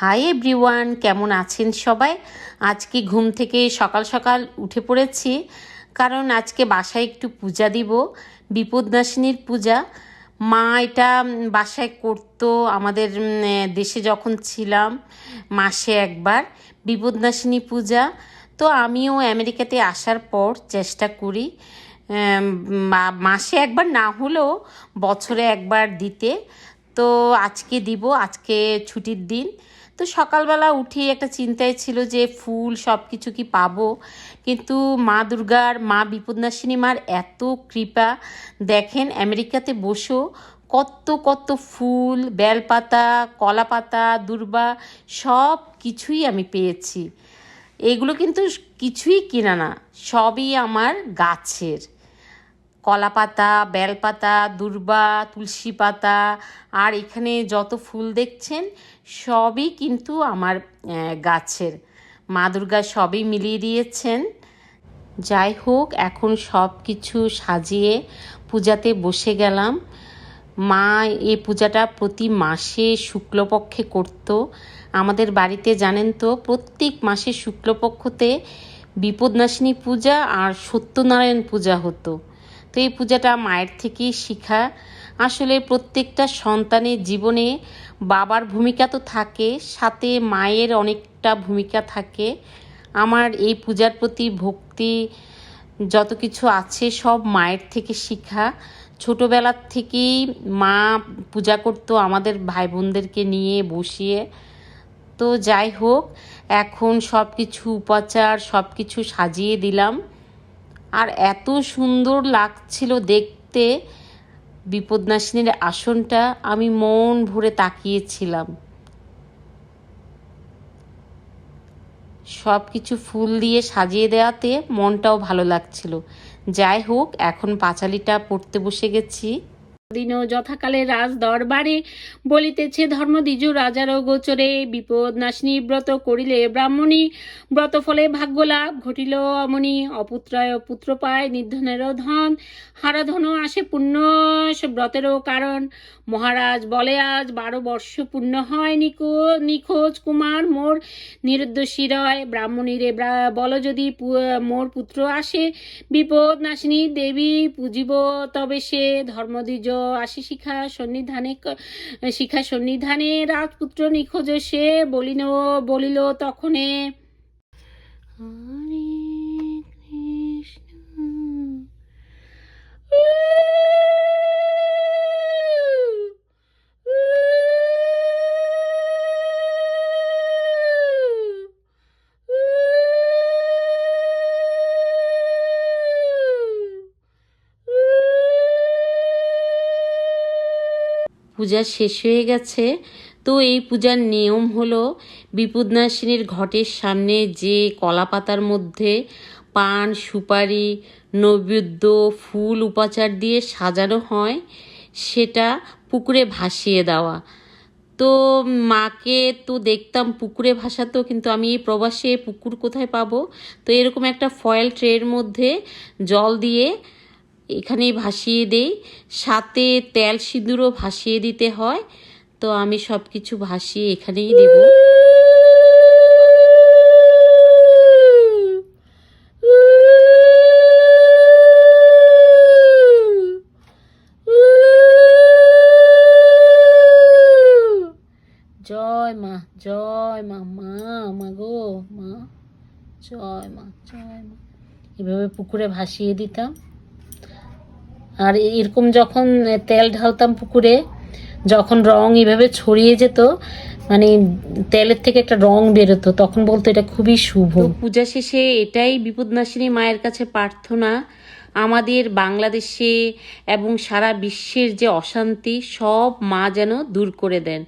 Hi everyone কেমন আছেন সবাই? আজকে ঘুম থেকে সকাল সকাল উঠে পড়েছি, কারণ আজকে বাসায় একটু পূজা দিব, বিপদনাশিনীর পূজা। মা এটা বাসায় করতো, আমাদের দেশে যখন ছিলাম, মাসে একবার বিপদনাশিনী পূজা। তো আমিও আমেরিকাতে আসার পর চেষ্টা করি মাসে একবার না হলেও বছরে একবার দিতে। তো আজকে দিব, আজকে ছুটির দিন। তো সকালবেলা উঠে একটা চিন্তায় ছিল যে ফুল সব কিছু কি পাবো? কিন্তু মা দুর্গার, মা বিপদনাশিনী মার এত কৃপা। দেখেন আমেরিকাতে বসেও কত কত ফুল, বেলপাতা কলা পাতা দুর্বা সব কিছুই আমি পেয়েছি। এগুলো কিন্তু কিছুই কিনা না, সবই আমার গাছের। কলা পাতা বেলপাতা, দুর্বা তুলসী পাতা আর এখানে যত ফুল দেখছেন, সবই কিন্তু আমার গাছের। মা দুর্গা সবই মিলিয়ে দিয়েছেন। যাই হোক, এখন সব কিছু সাজিয়ে পূজাতে বসে গেলাম। মা এ পূজাটা প্রতি মাসে শুক্লপক্ষে করত। আমাদের বাড়িতে জানেন তো, প্রত্যেক মাসে শুক্লপক্ষতে বিপদনাশিনী পূজা আর সত্যনারায়ণ পূজা হতো। তো এই পূজাটা মায়ের থেকেই শিখা। আসলে প্রত্যেকটা সন্তানের জীবনে বাবার ভূমিকা তো থাকে, সাথে মায়ের অনেকটা ভূমিকা থাকে। আমার এই পূজার প্রতি ভক্তি যত কিছু আছে সব মায়ের থেকে শিখা। ছোটোবেলার থেকেই মা পূজা করতো আমাদের ভাই বোনদেরকে নিয়ে বসিয়ে। তো যাই হোক, এখন সব কিছু উপাচার সব কিছু সাজিয়ে দিলাম। আর এত সুন্দর লাগছিল দেখতে। বিপদনাশিনীর আসনটা আমি মন ভরে তাকিয়েছিলাম। সব কিছু ফুল দিয়ে সাজিয়ে দেওয়াতে মনটাও ভালো লাগছিল। যাই হোক, এখন পাঁচালিটা পড়তে বসে গেছি। দিন যথাকালে রাজ দরবারে বলিতেছে, ধর্মদ্বিজ রাজার গোচরে বিপদ নাশিনী ব্রত করিলে ব্রাহ্মণী। ব্রত ফলে ভাগ্য লাভ ঘটিল অমনি, অপুত্রায় পুত্র পায় নির্ধনেরও ধন। হারাধন আসে পুণ্য ব্রতেরও কারণ। মহারাজ বলে, আজ বারো বর্ষ পূর্ণ হয় নিকো, নিখোঁজ কুমার মোর নিরুদ্দোষী রয়। ব্রাহ্মণীরে ব্রা- বল যদি মোর পুত্র আসে, বিপদ নাশিনী দেবী পুজিব তবে সে ধর্মদ্বিজ আসি শিখা সন্নিধানে শিখা সন্নিধানে রাজপুত্র নিখোঁজ সে বলিল বলিল তখনে পূজা শেষ হয়ে গেছে। তো এই পূজার নিয়ম হলো, বিপদনাশিনীর ঘটের সামনে যে কলা পাতার মধ্যে পান, সুপারি, নৈবেদ্য, ফুল উপাচার দিয়ে সাজানো হয়, সেটা পুকুরে ভাসিয়ে দেওয়া। তো মাকে তো দেখতাম পুকুরে ভাসাতো, কিন্তু আমি এই প্রবাসে পুকুর কোথায় পাবো? তো এরকম একটা ফয়েল ট্রের মধ্যে জল দিয়ে এখানেই ভাসিয়ে দেই। সাথে তেল সিঁদুরও ভাসিয়ে দিতে হয়। তো আমি সব কিছু ভাসিয়ে এখানেই দেব। জয় মা জয় মা মা মা গো, মা, জয় মা জয় মা। এভাবে পুকুরে ভাসিয়ে দিতাম। আর এরকম যখন তেল ঢালতাম পুকুরে, যখন রং এভাবে ছড়িয়ে যেত মানে তেলের থেকে একটা রং বেরোতো, তখন বলতো এটা খুবই শুভ। পূজা শেষে এটাই বিপদনাশিনী মায়ের কাছে প্রার্থনা। আমাদের বাংলাদেশে এবং সারা বিশ্বের যে অশান্তি, সব মা যেন দূর করে দেন।